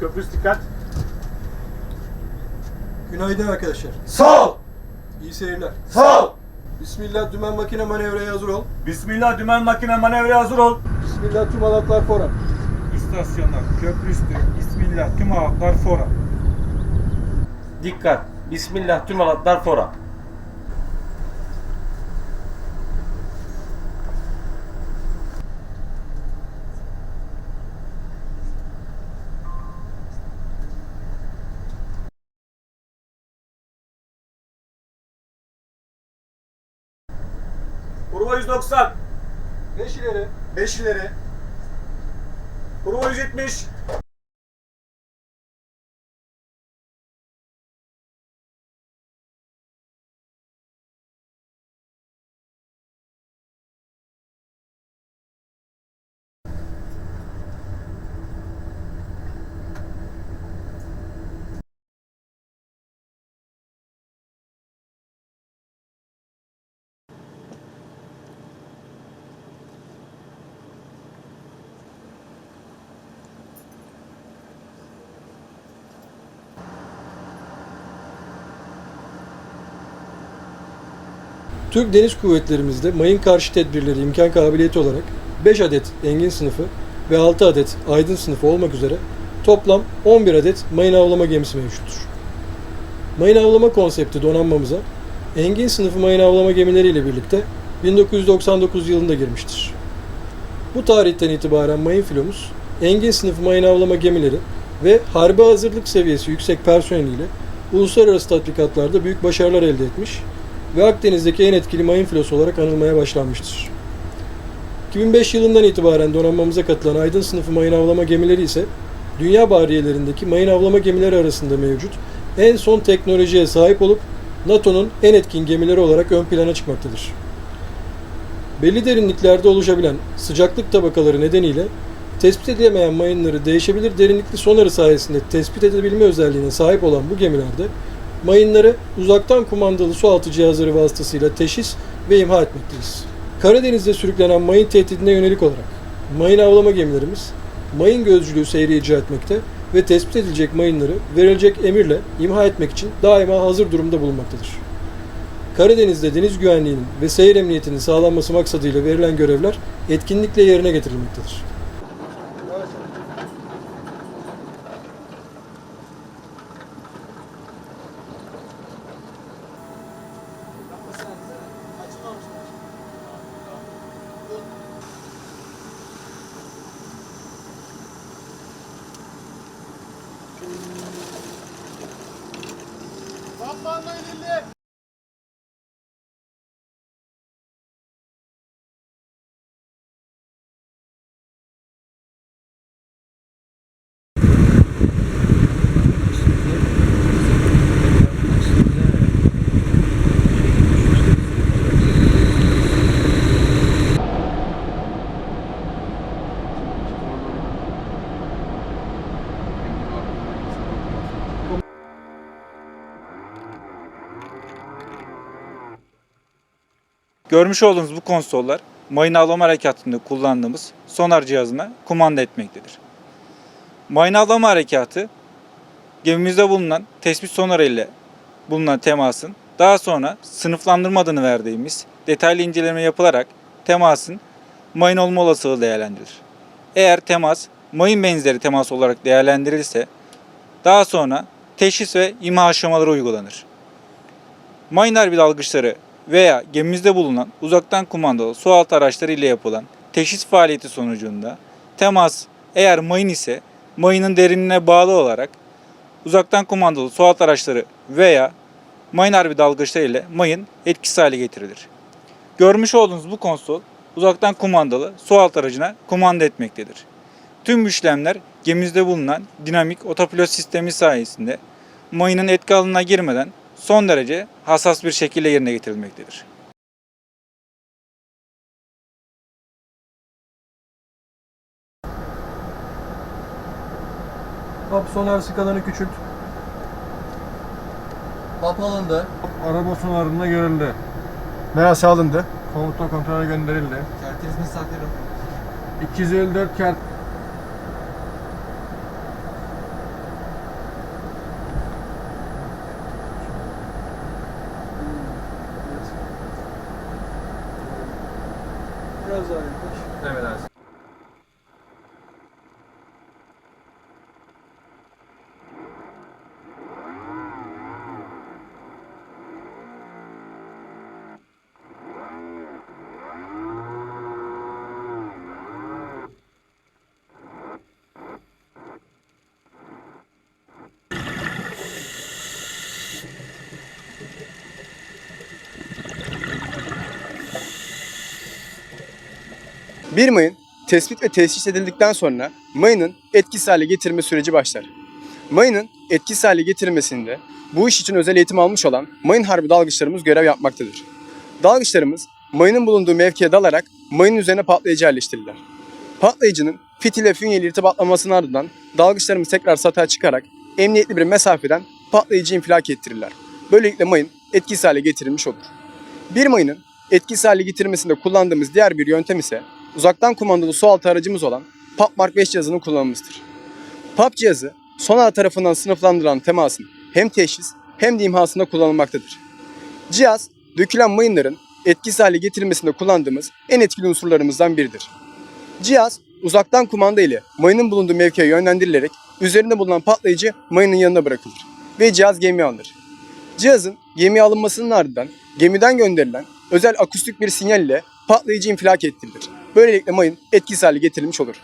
Köprüs dikkat. Günaydın arkadaşlar. Sağ ol. İyi seyirler. Sağ ol. Bismillah dümen makine manevraya hazır ol. Bismillah dümen makine manevraya hazır ol. Bismillah tüm alatlar fora. İstasyonlar, köprü üstü, Bismillah, tüm ağıtlar fora. Dikkat. Bismillah tüm alatlar fora. Kurva 190. 5 ileri. 5 ileri. Kurva 170. Türk Deniz Kuvvetlerimizde mayın karşı tedbirleri imkan kabiliyeti olarak 5 adet Engin sınıfı ve 6 adet Aydın sınıfı olmak üzere toplam 11 adet mayın avlama gemisi mevcuttur. Mayın avlama konsepti donanmamıza Engin sınıfı mayın avlama gemileriyle birlikte 1999 yılında girmiştir. Bu tarihten itibaren mayın filomuz Engin sınıfı mayın avlama gemileri ve harbi hazırlık seviyesi yüksek personeliyle uluslararası tatbikatlarda büyük başarılar elde etmiş ve Akdeniz'deki en etkili mayın filosu olarak anılmaya başlanmıştır. 2005 yılından itibaren donanmamıza katılan Aydın sınıfı mayın avlama gemileri ise dünya bariyelerindeki mayın avlama gemileri arasında mevcut en son teknolojiye sahip olup NATO'nun en etkin gemileri olarak ön plana çıkmaktadır. Belli derinliklerde oluşabilen sıcaklık tabakaları nedeniyle tespit edilemeyen mayınları değişebilir derinlikli sonarı sayesinde tespit edebilme özelliğine sahip olan bu gemilerde mayınları uzaktan kumandalı sualtı cihazları vasıtasıyla teşhis ve imha etmekteyiz. Karadeniz'de sürüklenen mayın tehdidine yönelik olarak mayın avlama gemilerimiz mayın gözcülüğü seyri icra etmekte ve tespit edilecek mayınları verilecek emirle imha etmek için daima hazır durumda bulunmaktadır. Karadeniz'de deniz güvenliğinin ve seyir emniyetinin sağlanması maksadıyla verilen görevler etkinlikle yerine getirilmektedir. Kaplanma ilerle. Görmüş olduğunuz bu konsollar mayın avlama harekatında kullandığımız sonar cihazına kumanda etmektedir. Mayın avlama harekatı gemimizde bulunan tespit sonarı ile bulunan temasın daha sonra sınıflandırma verdiğimiz detaylı inceleme yapılarak temasın mayın olma olasılığı değerlendirilir. Eğer temas mayın benzeri temas olarak değerlendirilirse daha sonra teşhis ve imha aşamaları uygulanır. Mayın harbi dalgıçları veya gemimizde bulunan uzaktan kumandalı sualtı araçları ile yapılan teşhis faaliyeti sonucunda temas eğer mayın ise mayının derinliğine bağlı olarak uzaktan kumandalı sualtı araçları veya mayın harbi dalgıçları ile mayın etkisiz hale getirilir. Görmüş olduğunuz bu konsol uzaktan kumandalı sualtı aracına kumanda etmektedir. Tüm işlemler gemimizde bulunan dinamik otopilot sistemi sayesinde mayının etki alanına girmeden son derece hassas bir şekilde yerine getirilmektedir. Hap sonar skalanı küçült. Hap alındı. Araba sonarında görüldü. Merası alındı. Komuta kontrole gönderildi. Kertiniz misafir 254 kert Biraz daha yaklaş. Emredersin. Bir mayın tespit ve teşhis edildikten sonra mayının etkisiz hale getirme süreci başlar. Mayının etkisiz hale getirilmesinde bu iş için özel eğitim almış olan mayın harbi dalgıçlarımız görev yapmaktadır. Dalgıçlarımız mayının bulunduğu mevkiye dalarak mayının üzerine patlayıcı yerleştirirler. Patlayıcının fitil ve fünyeli irtibatlamasının ardından dalgıçlarımız tekrar satağa çıkarak emniyetli bir mesafeden patlayıcı infilak ettirirler. Böylelikle mayın etkisiz hale getirilmiş olur. Bir mayının etkisiz hale getirmesinde kullandığımız diğer bir yöntem ise uzaktan kumandalı su altı aracımız olan PAP Mark 5 cihazının kullanımımızdır. PAP cihazı sonar tarafından sınıflandırılan temasın hem teşhis hem de imhasında kullanılmaktadır. Cihaz dökülen mayınların etkisiz hale getirilmesinde kullandığımız en etkili unsurlarımızdan biridir. Cihaz uzaktan kumanda ile mayının bulunduğu mevkiye yönlendirilerek üzerinde bulunan patlayıcı mayının yanına bırakılır ve cihaz gemiye alınır. Cihazın gemiye alınmasının ardından gemiden gönderilen özel akustik bir sinyal ile patlayıcı infilak ettirilir. Böylelikle mayın etkisiz hale getirilmiş olur.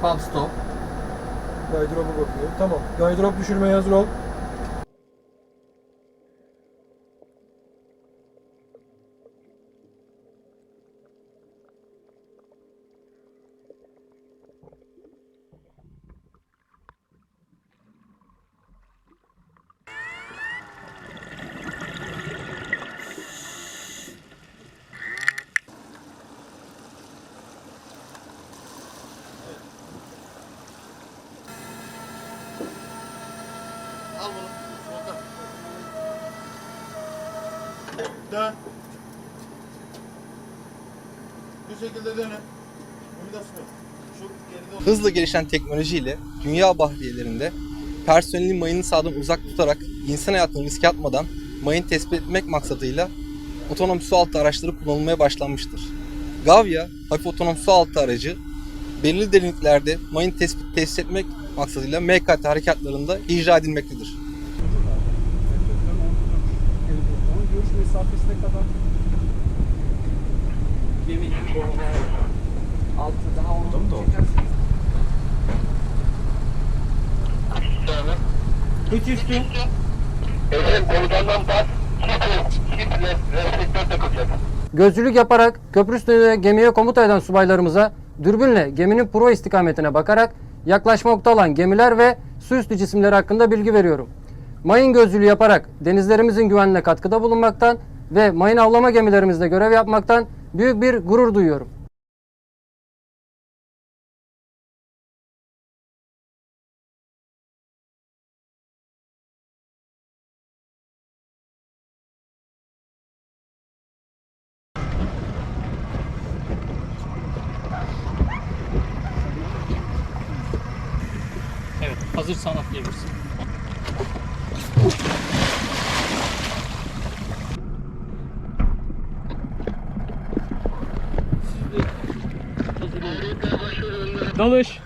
Pump stop. Guide bakıyor. Tamam. Guide düşürmeye hazır ol. Dön. Bu şekilde dönün. Hızla gelişen teknolojiyle dünya bahriyelerinde personeli mayının sağdan uzak tutarak insan hayatını riske atmadan mayın tespit etmek maksadıyla otonom su altı araçları kullanılmaya başlanmıştır. Gavya, hafif otonom su altı aracı belirli derinliklerde mayın tespit tesis etmek maksadıyla MKT harekatlarında icra edilmektedir. Gözcülük yaparak köprü üstünde gemiye komuta eden subaylarımıza dürbünle geminin pro istikametine bakarak yaklaşmakta olan gemiler ve su üstü cisimleri hakkında bilgi veriyorum. Mayın gözcülüğü yaparak denizlerimizin güvenliğine katkıda bulunmaktan ve mayın avlama gemilerimizde görev yapmaktan büyük bir gurur duyuyorum. Evet, hazır sanat diyebilirsin. Dalış.